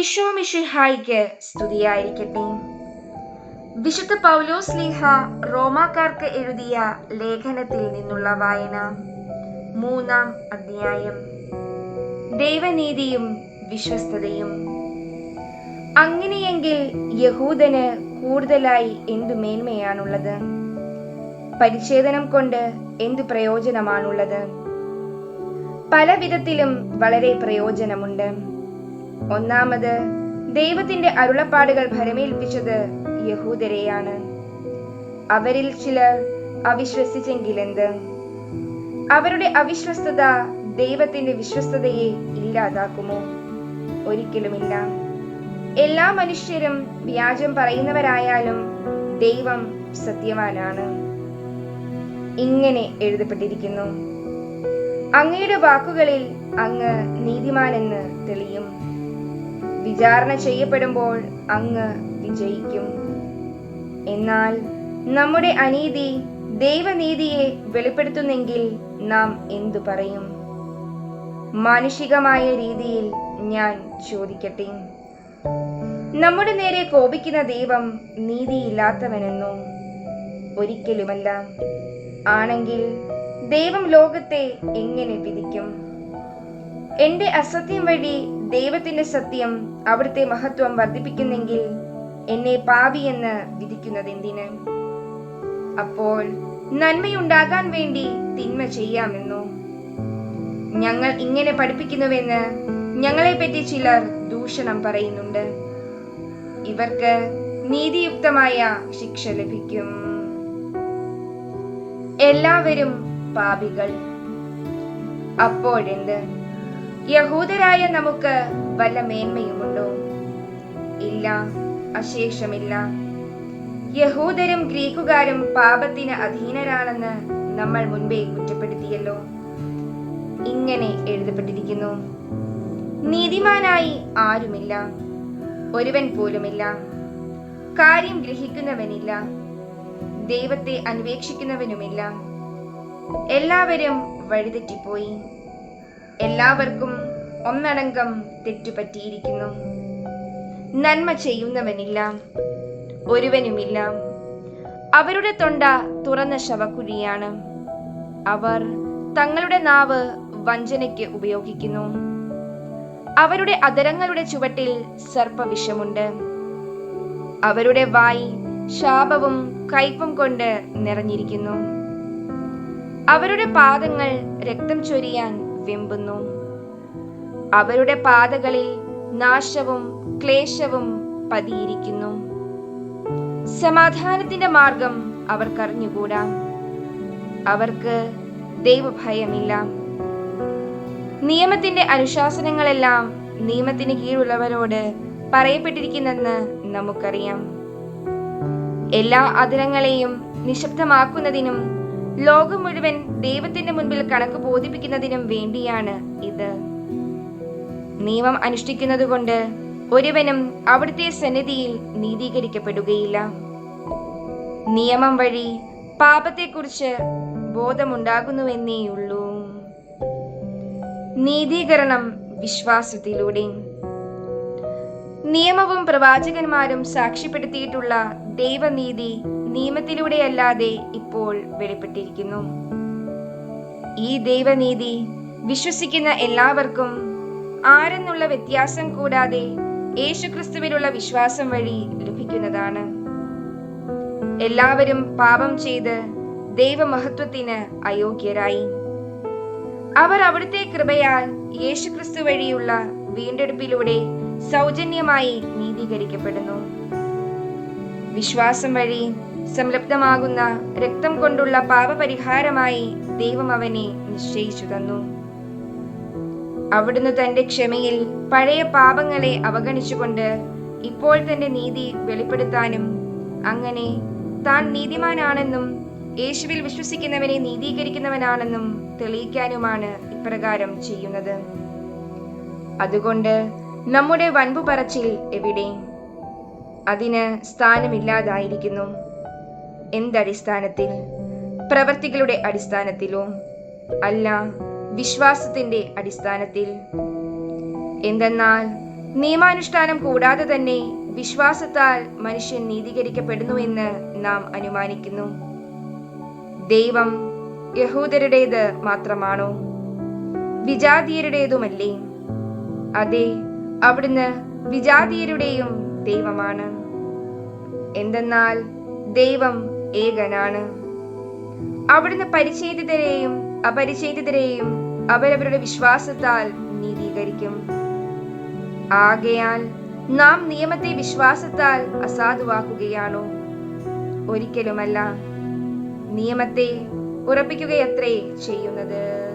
ഈശോ സ്തുതിയായിരിക്കട്ടെ. വിശുദ്ധ പൗലോസ് ലീഹ റോമാക്കാർക്ക് എഴുതിയ ലേഖനത്തിൽ നിന്നുള്ള വായന മൂന്നാം അധ്യായം. ദൈവനീതിയും വിശ്വസ്തതയും. അങ്ങനെയെങ്കിൽ യഹൂദന് കൂടുതലായി എന്തു മേന്മയാണുള്ളത്? പരിച്ഛേദനം കൊണ്ട് എന്തു പ്രയോജനമാണുള്ളത്? പല വിധത്തിലും വളരെ പ്രയോജനമുണ്ട്. ഒന്നാമത് ദൈവത്തിന്റെ അരുളപ്പാടുകൾ ഭരമേൽപ്പിച്ചത് യഹൂദരെയാണ്. അവരിൽ ചിലർ അവിശ്വസിച്ചെങ്കിലെന്ത്? അവരുടെ അവിശ്വസ്തത ദൈവത്തിന്റെ വിശ്വസ്തതയെ ഇല്ലാതാക്കുമോ? ഒരിക്കലുമില്ല. എല്ലാ മനുഷ്യരും വ്യാജം പറയുന്നവരായാലും ദൈവം സത്യവാനാണ്. ഇങ്ങനെ എഴുതപ്പെട്ടിരിക്കുന്നു. അങ്ങയുടെ വാക്കുകളിൽ അങ്ങ് നീതിമാനെന്ന് തെളിയും. വിചാരണ ചെയ്യപ്പെടുമ്പോൾ അങ്ങ് വിജയിക്കും. എന്നാൽ നമ്മുടെ അനീതി ദൈവനീതിയെ വെളിപ്പെടുത്തുന്നെങ്കിൽ നാം എന്തു പറയും? മാനുഷികമായ രീതിയിൽ ഞാൻ ചോദിക്കട്ടെ. നമ്മുടെ നേരെ കോപിക്കുന്ന ദൈവം നീതിയില്ലാത്തവനെന്നോ ഒരിക്കലുമല്ല. ആണെങ്കിൽ ദൈവം ലോകത്തെ എങ്ങനെ വിധിക്കും? എന്റെ അസത്യം വഴി ദൈവത്തിന്റെ സത്യം അവിടുത്തെ മഹത്വം വർദ്ധിപ്പിക്കുന്നെങ്കിൽ എന്നെ പാവി എന്ന് വിധിക്കുന്നത് എന്തിന് അപ്പോൾ നന്മയുണ്ടാകാൻ വേണ്ടി തിന്മ ചെയ്യാമെന്നോ? ഞങ്ങൾ ഇങ്ങനെ പഠിപ്പിക്കുന്നുവെന്ന് ഞങ്ങളെപ്പറ്റി ചിലർ ദൂഷണം പറയുന്നുണ്ട്. ഇവർക്ക് നീതിയുക്തമായ ശിക്ഷ ലഭിക്കും. എല്ലാവരും പാപികൾ. അപ്പോഴെന്ത്? യഹൂദരായ നമുക്ക് വല്ല മേന്മയുമുണ്ടോ? ഇല്ല അശേഷമില്ല. യഹൂദരും ഗ്രീക്കുകാരും പാപത്തിന് അധീനരാണെന്ന് നമ്മൾ മുൻപേ കുറ്റപ്പെടുത്തിയല്ലോ. ഇങ്ങനെ എഴുതപ്പെട്ടിരിക്കുന്നു. നീതിമാനായി ആരുമില്ല ഒരുവൻ പോലുമില്ല. കാര്യം ഗ്രഹിക്കുന്നവനില്ല ദൈവത്തെ അന്വേഷിക്കുന്നവനുമില്ല. എല്ലാവരും വഴിതെറ്റിപ്പോയി. എല്ലാവർക്കും ഒന്നടങ്കം തെറ്റുപറ്റിയിരിക്കുന്നു. നന്മ ചെയ്യുന്നവനില്ല ഒരുവനുമില്ല. അവരുടെ തൊണ്ട തുറന്ന ശവക്കുഴിയാണ്. അവർ തങ്ങളുടെ നാവ് വഞ്ചനയ്ക്ക് ഉപയോഗിക്കുന്നു. അവരുടെ അതരങ്ങളുടെ ചുവട്ടിൽ സർപ്പവിഷമുണ്ട്. അവരുടെ വായി ശാപവും കയ്പും കൊണ്ട് നിറഞ്ഞിരിക്കുന്നു. അവരുടെ പാദങ്ങൾ രക്തം ചൊരിയാൻ വെമ്പുന്നു. അവരുടെ പാതകളിൽ നാശവും ക്ലേശവും പതിയിരിക്കുന്നു. സമാധാനത്തിന്റെ മാർഗം അവർക്കറിഞ്ഞുകൂടാ. അവർക്ക് ദൈവഭയമില്ല. നിയമത്തിന്റെ അനുശാസനങ്ങളെല്ലാം നിയമത്തിന് കീഴുള്ളവരോട് പറയപ്പെട്ടിരിക്കുന്നെന്ന് നമുക്കറിയാം. എല്ലാ അതിരങ്ങളെയും നിശബ്ദമാക്കുന്നതിനും ലോകം മുഴുവൻ ദൈവത്തിന്റെ മുൻപിൽ കണക്ക് ബോധിപ്പിക്കുന്നതിനും വേണ്ടിയാണ് ഇത്. നിയമം അനുഷ്ഠിക്കുന്നതുകൊണ്ട് ഒരുവനും അവിടുത്തെ സന്നിധിയിൽ നീതീകരിക്കപ്പെടുകയില്ല. നിയമം വഴി പാപത്തെക്കുറിച്ച് ബോധമുണ്ടാകുന്നുവെന്നേയുള്ളൂ. നീതീകരണം വിശ്വാസത്തിലൂടെ. നിയമവും പ്രവാചകന്മാരും സാക്ഷ്യപ്പെടുത്തിയിട്ടുള്ള ദൈവനീതി നിയമത്തിലൂടെയല്ലാതെ ഇപ്പോൾ വെളിപ്പെട്ടിരിക്കുന്നു. ഈ ദൈവനീതി വിശ്വസിക്കുന്ന എല്ലാവർക്കും ആരെന്നുള്ള വ്യത്യാസം കൂടാതെ യേശുക്രിസ്തുവിലുള്ള വിശ്വാസം വഴി ലഭിക്കുന്നതാണ്. എല്ലാവരും പാപം ചെയ്ത് ദൈവമഹത്വത്തിന് അയോഗ്യരായി. അവർ അവിടുത്തെ കൃപയാൽ യേശുക്രിസ്തു വഴിയുള്ള വീണ്ടെടുപ്പിലൂടെ സൗജന്യമായി നീതീകരിക്കപ്പെടുന്നു. വിശ്വാസം വഴി സംലബ്ധമാകുന്ന രക്തം കൊണ്ടുള്ള പാപപരിഹാരമായി ദൈവം അവനെ നിശ്ചയിച്ചു തന്നു. അവിടുന്ന് തന്റെ ക്ഷമയിൽ പഴയ പാപങ്ങളെ അവഗണിച്ചുകൊണ്ട് ഇപ്പോൾ തന്റെ നീതി വെളിപ്പെടുത്താനും അങ്ങനെ താൻ നീതിമാനാണെന്നും യേശുവിൽ വിശ്വസിക്കുന്നവനെ നീതീകരിക്കുന്നവനാണെന്നും തെളിയിക്കാനുമാണ് ഇപ്രകാരം ചെയ്യുന്നത്. അതുകൊണ്ട് നമ്മുടെ വൻപു പറച്ചിൽ എവിടെ? അതിന് സ്ഥാനമില്ലാതായിരിക്കുന്നു. എന്തടിസ്ഥാനത്തിൽ? പ്രവർത്തികളുടെ അടിസ്ഥാനത്തിലോ? അല്ല വിശ്വാസത്തിന്റെ അടിസ്ഥാനത്തിൽ. എന്തെന്നാൽ നിയമാനുഷ്ഠാനം കൂടാതെ തന്നെ വിശ്വാസത്താൽ മനുഷ്യൻ നീതീകരിക്കപ്പെടുന്നുവെന്ന് നാം അനുമാനിക്കുന്നു. ദൈവം യഹൂദരുടേത് മാത്രമാണോ? വിജാതീയരുടേതുമല്ലേ? അതെ അവിടുന്ന് വിജാതീയരുടെയും ദൈവമാണ്. എന്തെന്നാൽ ദൈവം ഏകനാണ്. അവിടുന്ന് പരിചേതിതരെയും അപരിച്ഛേദിതരെയും അവരവരുടെ വിശ്വാസത്താൽ നീതീകരിക്കും. ആകയാൽ നാം നിയമത്തെ വിശ്വാസത്താൽ അസാധുവാക്കുകയാണോ? ഒരിക്കലുമല്ല. നിയമത്തെ ഉറപ്പിക്കുകയത്രേ ചെയ്യുന്നത്.